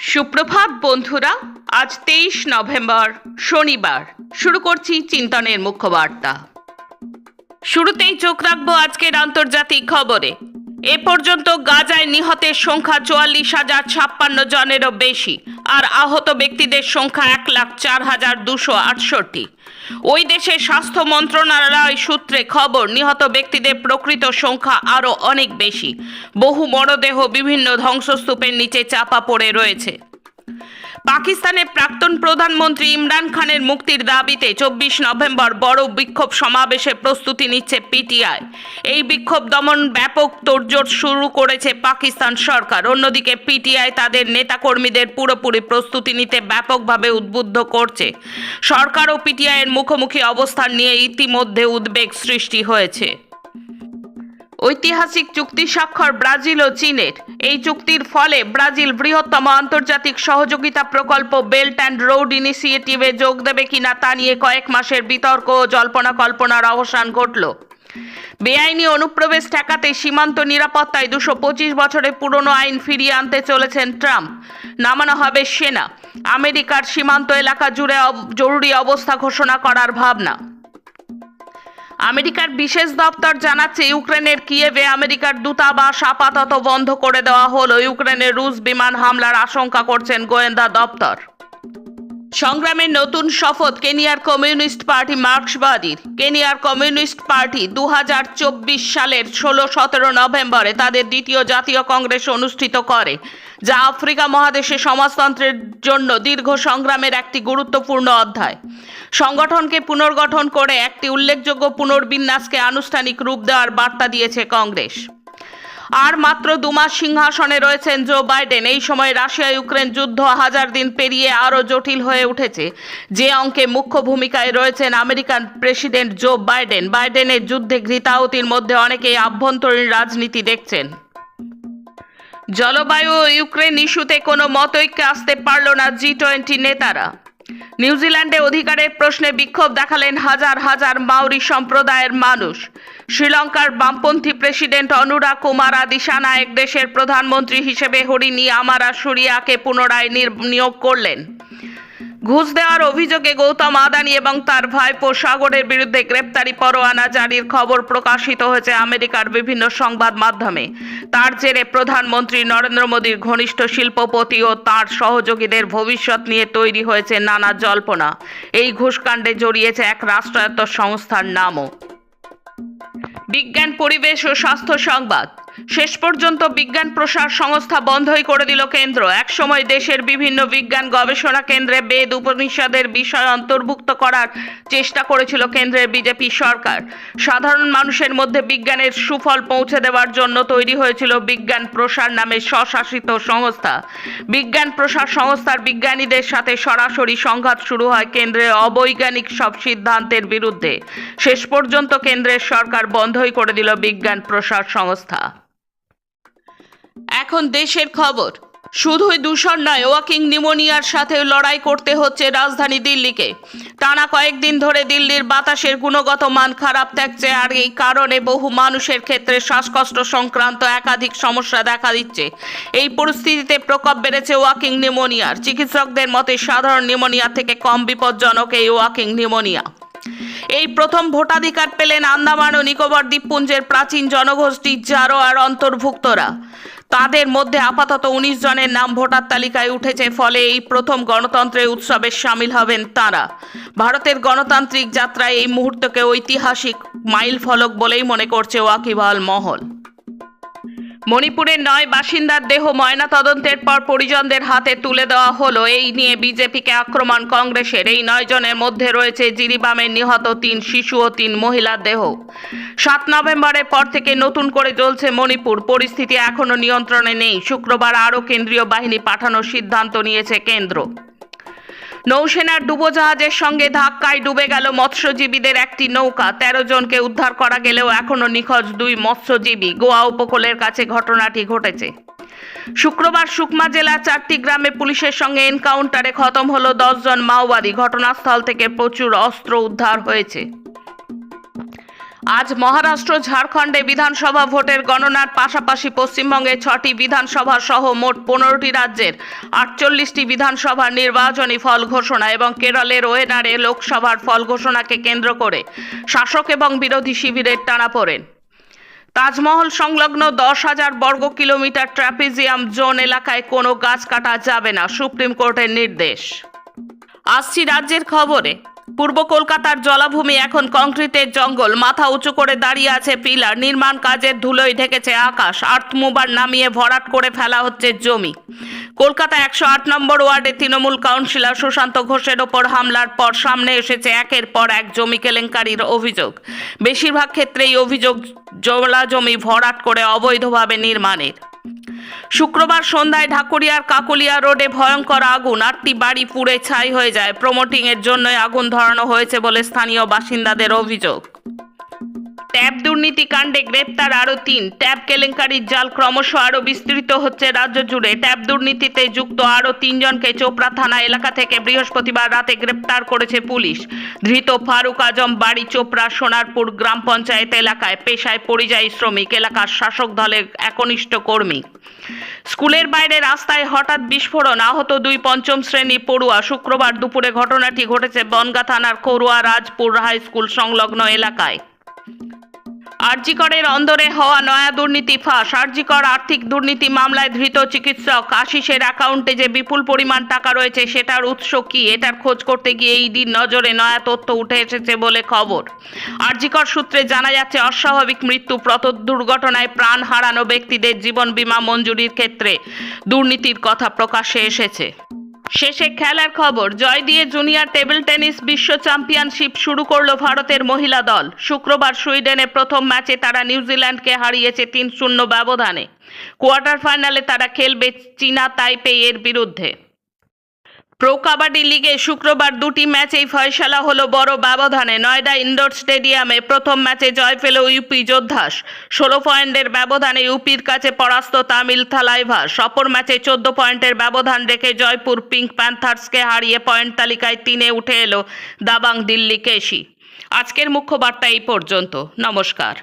সুপ্রভাত, বন্ধুরা। আজ তেইশ নভেম্বর, শনিবার। শুরু করছি চিন্তনের মুখ্য বার্তা শুরুতেই চোখ রাখব আজকের আন্তর্জাতিক খবরে। এ পর্যন্ত গাজায় নিহতের সংখ্যা চুয়াল্লিশ হাজার ছাপ্পান্ন জনেরও বেশি। আর আহত ব্যক্তিদের সংখ্যা এক লাখ চার হাজার দুশো আটষট্টি। ওই দেশের স্বাস্থ্য মন্ত্রণালয় সূত্রে খবর, নিহত ব্যক্তিদের প্রকৃত সংখ্যা আরও অনেক বেশি। বহু মরদেহ বিভিন্ন ধ্বংসস্তূপের নিচে চাপা পড়ে রয়েছে। পাকিস্তানের প্রাক্তন প্রধানমন্ত্রী ইমরান খানের মুক্তির দাবিতে চব্বিশ নভেম্বর বড় বিক্ষোভ সমাবেশের প্রস্তুতি নিচ্ছে পিটিআই। এই বিক্ষোভ দমন ব্যাপক তোড়জোড় শুরু করেছে পাকিস্তান সরকার। অন্যদিকে পিটিআই তাদের নেতাকর্মীদের পুরোপুরি প্রস্তুতি নিতে ব্যাপকভাবে উদ্বুদ্ধ করছে। সরকার ও পিটিআইয়ের মুখোমুখি অবস্থান নিয়ে ইতিমধ্যে উদ্বেগ সৃষ্টি হয়েছে। ঐতিহাসিক চুক্তি স্বাক্ষর ব্রাজিল ও চীনের। এই চুক্তির ফলে ব্রাজিল বৃহত্তম আন্তর্জাতিক সহযোগিতা প্রকল্প বেল্ট অ্যান্ড রোড ইনিশিয়েটিভে যোগ দেবে কিনা তা নিয়ে কয়েক মাসের বিতর্ক ও জল্পনা কল্পনার অবসান ঘটল। বেআইনি অনুপ্রবেশ ঠেকাতে সীমান্ত নিরাপত্তায় দুশো পঁচিশ বছরের পুরনো আইন ফিরিয়ে আনতে চলেছেন ট্রাম্প। নামানো হবে সেনা। আমেরিকার সীমান্ত এলাকা জুড়ে জরুরি অবস্থা ঘোষণা করার ভাবনা। আমেরিকার বিশেষ দপ্তর জানাচ্ছে, ইউক্রেনের কিয়েভে আমেরিকার দূতাবাস আপাতত বন্ধ করে দেওয়া হলো। ইউক্রেনের রুশ বিমান হামলার আশঙ্কা করছেন গোয়েন্দা দপ্তর। সংগ্রামের নতুন শপথ কেনিয়ার কমিউনিস্ট পার্টি মার্ক্সবাদীর। কেনিয়ার কমিউনিস্ট পার্টি দু হাজার চব্বিশ সালের ষোলো সতেরো নভেম্বরে তাদের দ্বিতীয় জাতীয় কংগ্রেস অনুষ্ঠিত করে, যা আফ্রিকা মহাদেশে সমাজতন্ত্রের জন্য দীর্ঘ সংগ্রামের একটি গুরুত্বপূর্ণ অধ্যায়। সংগঠনকে পুনর্গঠন করে একটি উল্লেখযোগ্য পুনর্বিন্যাসকে আনুষ্ঠানিক রূপ দেওয়ার বার্তা দিয়েছে কংগ্রেস। আর মাত্র দু মাস সিংহাসনে রয়েছেন জো বাইডেন। এই সময় রাশিয়া ইউক্রেন যুদ্ধ হাজার দিন পেরিয়ে আরও জটিল হয়ে উঠেছে। যে অঙ্কে মুখ্য ভূমিকায় রয়েছেন আমেরিকান প্রেসিডেন্ট জো বাইডেন। বাইডেনের যুদ্ধে ঘৃতাহতির মধ্যে অনেকেই আভ্যন্তরীণ রাজনীতি দেখছেন। জলবায়ু ইউক্রেন ইস্যুতে কোনো মতৈক্যে আসতে পারল না জি টোয়েন্টি নেতারা। নিউজিল্যান্ডে অধিকারের প্রশ্নে বিক্ষোভ দেখালেন হাজার হাজার মাওরি সম্প্রদায়ের মানুষ। শ্রীলঙ্কার বামপন্থী প্রেসিডেন্ট অনুরা কুমারা দিশানায়েক দেশের প্রধানমন্ত্রী হিসেবে হরিণী আমারা সুরিয়াকে পুনরায় নিয়োগ করলেন। ঘুষ দেওয়ার অভিযোগে গৌতম আদানি এবং তার ভাইপো সাগরের বিরুদ্ধে গ্রেপ্তারি পরোয়ানা জারির খবর প্রকাশিত হয়েছে আমেরিকার বিভিন্ন সংবাদ মাধ্যমে। তার জেরে প্রধানমন্ত্রী নরেন্দ্র মোদীর ঘনিষ্ঠ শিল্পপতি ও তার সহযোগীদের ভবিষ্যৎ নিয়ে তৈরি হয়েছে নানা জল্পনা। এই ঘুষকাণ্ডে জড়িয়েছে এক রাষ্ট্রায়ত্ত সংস্থার নামও। বিজ্ঞান, পরিবেশ ও স্বাস্থ্য সংবাদ। শেষ পর্যন্ত বিজ্ঞান প্রসার সংস্থা বন্ধই করে দিল কেন্দ্র। একসময় দেশের বিভিন্ন বিজ্ঞান গবেষণা কেন্দ্রে বেদ উপনিষদের বিষয় অন্তর্ভুক্ত করার চেষ্টা করেছিল কেন্দ্রের বিজেপি সরকার। সাধারণ মানুষের মধ্যে বিজ্ঞানের সুফল পৌঁছে দেওয়ার জন্য তৈরি হয়েছিল বিজ্ঞান প্রসার নামে স্বশাসিত সংস্থা। বিজ্ঞান প্রসার সংস্থার বিজ্ঞানীদের সাথে সরাসরি সংঘাত শুরু হয় কেন্দ্রের অবৈজ্ঞানিক সব সিদ্ধান্তের বিরুদ্ধে। শেষ পর্যন্ত কেন্দ্রের সরকার বন্ধই করে দিল বিজ্ঞান প্রসার সংস্থা। এখন দেশের খবর। শুধুই দূষণ নয়, ওয়াকিং নিউমোনিয়ার সাথে লড়াই করতে হচ্ছে রাজধানী দিল্লিকে। টানা কয়েকদিন ধরে দিল্লির বাতাসের গুণগত মান খারাপ থাকছে আর এই কারণে বহু মানুষের ক্ষেত্রে শ্বাসকষ্ট সংক্রান্ত একাধিক সমস্যা দেখা দিচ্ছে। এই পরিস্থিতিতে প্রকোপ বেড়েছে ওয়াকিং নিউমোনিয়ার। চিকিৎসকদের মতে, সাধারণ নিউমোনিয়া থেকে কম বিপজ্জনক এই ওয়াকিং নিউমোনিয়া। এই প্রথম ভোটাধিকার পেলেন আন্দামান ও নিকোবর দ্বীপপুঞ্জের প্রাচীন জনগোষ্ঠী জারো আর অন্তর্ভুক্তরা। তাদের মধ্যে আপাতত উনিশ জনের নাম ভোটার তালিকায় উঠেছে, ফলে এই প্রথম গণতন্ত্রের উৎসবে সামিল হবেন তারা। ভারতের গণতান্ত্রিক যাত্রায় এই মুহূর্তকে ঐতিহাসিক মাইল ফলক বলেই মনে করছে ওয়াকিবহাল মহল। মণিপুরের নয় বাসিন্দার দেহ ময়না তদন্তের পর পরিজনদের হাতে তুলে দেওয়া হলো। এই নিয়ে বিজেপিকে আক্রমণ কংগ্রেসের। এই নয় জনের মধ্যে রয়েছে জিরিবামের নিহত তিন শিশু ও তিন মহিলার দেহ। সাত নভেম্বরের পর থেকে নতুন করে চলছে মণিপুর। পরিস্থিতি এখনও নিয়ন্ত্রণে নেই। শুক্রবার আরও কেন্দ্রীয় বাহিনী পাঠানোর সিদ্ধান্ত নিয়েছে কেন্দ্র। নৌসেনার ডুবোজাহাজের সঙ্গে ধাক্কায় ডুবে গেল মৎস্যজীবীদের একটি নৌকা। তেরো জনকে উদ্ধার করা গেলেও এখনও নিখোঁজ দুই মৎস্যজীবী। গোয়া উপকূলের কাছে ঘটনাটি ঘটেছে। শুক্রবার সুকমা জেলার চারটি গ্রামে পুলিশের সঙ্গে এনকাউন্টারে খতম হলো দশজন মাওবাদী। ঘটনাস্থল থেকে প্রচুর অস্ত্র উদ্ধার হয়েছে। আজ মহারাষ্ট্র, ঝাড়খণ্ডে বিধানসভা ভোটের গণনার পাশাপাশি পশ্চিমবঙ্গে ছটি বিধানসভা সহ মোট পনেরোটি রাজ্যের আটচল্লিশটি বিধানসভার নির্বাচনী ফল ঘোষণা এবং কেরলের ওয়েনারে লোকসভার ফল ঘোষণাকে কেন্দ্র করে শাসক এবং বিরোধী শিবিরের টানা পড়েন। তাজমহল সংলগ্ন দশ হাজার বর্গ কিলোমিটার ট্র্যাপিজিয়াম জোন এলাকায় কোনো গাছ কাটা যাবে না, সুপ্রিম কোর্টের নির্দেশ। আসছি রাজ্যের খবরে। পূর্ব কলকাতার জলাভূমি এখন কংক্রিটের জঙ্গল। মাথা উঁচু করে দাঁড়িয়ে আছে পিলার। নির্মাণ কাজের ধুলোয় ঢেকেছে আকাশ। আর্থ মুবার নামিয়ে ভরাট করে ফেলা হচ্ছে জমি। কলকাতা একশো আট নম্বর ওয়ার্ডে তৃণমূল কাউন্সিলর সুশান্ত ঘোষের ওপর হামলার পর সামনে এসেছে একের পর এক জমি কেলেঙ্কারির অভিযোগ। বেশিরভাগ ক্ষেত্রেই অভিযোগ জলা জমি ভরাট করে অবৈধভাবে নির্মাণের। শুক্রবার সন্ধ্যায় ঢাকুরিয়ার কাকুলিয়া রোডে ভয়ঙ্কর আগুন, আটটি বাড়ি পুড়ে ছাই হয়ে যায়। প্রমোটিং এর জন্যই আগুন ধরানো হয়েছে বলে স্থানীয় বাসিন্দাদের অভিযোগ। ট্যাব দুর্নীতি কাণ্ডে গ্রেপ্তার আরও তিন। ট্যাব কেলেঙ্কারির জাল ক্রমশ আরও বিস্তৃত হচ্ছে রাজ্য জুড়ে। ট্যাব দুর্নীতিতে যুক্ত আরও তিনজনকে চোপড়া থানা এলাকা থেকে বৃহস্পতিবার রাতে গ্রেপ্তার করেছে পুলিশ। ধৃত ফারুক আজম বাড়ি চোপড়া, সোনারপুর গ্রাম পঞ্চায়েত এলাকায় পেশায় পরিযায়ী শ্রমিক। এলাকার শাসক দলের একনিষ্ঠ কর্মী। স্কুলের বাইরে রাস্তায় হঠাৎ বিস্ফোরণ। আহত দুই পঞ্চম শ্রেণি পড়ুয়া শুক্রবার দুপুরে ঘটনাটি ঘটেছে বনগা থানার করুয়া রাজপুর হাই স্কুল সংলগ্ন এলাকায়। আরজিকরের অন্দরে হওয়া নয়া দুর্নীতি ফাঁস। আরজিকর আর্থিক দুর্নীতি মামলায় ধৃত চিকিৎসক। আশিসের অ্যাকাউন্টে যে বিপুল পরিমাণ টাকা রয়েছে, সেটার উৎস কি? এটার খোঁজ করতে গিয়ে ইডির নজরে নয়া তথ্য উঠে এসেছে বলে খবর। আরজিকর সূত্রে জানা যাচ্ছে, অস্বাভাবিক মৃত্যু প্রত দুর্ঘটনায় প্রাণ হারানো ব্যক্তিদের জীবন বীমা মঞ্জুরির ক্ষেত্রে দুর্নীতির কথা প্রকাশ্যে এসেছে। শেষে খেলার খবর, জয় দিয়ে জুনিয়র টেবিল টেনিস বিশ্ব চ্যাম্পিয়নশিপ শুরু করল ভারতের মহিলা দল। শুক্রবার সুইডেনে প্রথম ম্যাচে তারা নিউজিল্যান্ডকে হারিয়েছে তিন শূন্য ব্যবধানে। কোয়ার্টার ফাইনালে তারা খেলবে চীনা তাইপে এর বিরুদ্ধে। প্রো কাবাডি লিগে শুক্রবার দুটি ম্যাচেই ফয়সালা হলো বড় ব্যবধানে। নয়ডা ইন্ডোর স্টেডিয়ামে প্রথম ম্যাচে জয় পেল ইউপি যোদ্ধাস। ষোলো পয়েন্টের ব্যবধানে ইউপির কাছে পরাস্ত তামিল থালাইভাস অপর ম্যাচে চোদ্দ পয়েন্টের ব্যবধান রেখে জয়পুর পিঙ্ক প্যান্থার্সকে হারিয়ে পয়েন্ট তালিকায় তিনে উঠে এলো দাবাং দিল্লি কেশি। আজকের মুখ্য বার্তা এই পর্যন্ত। নমস্কার।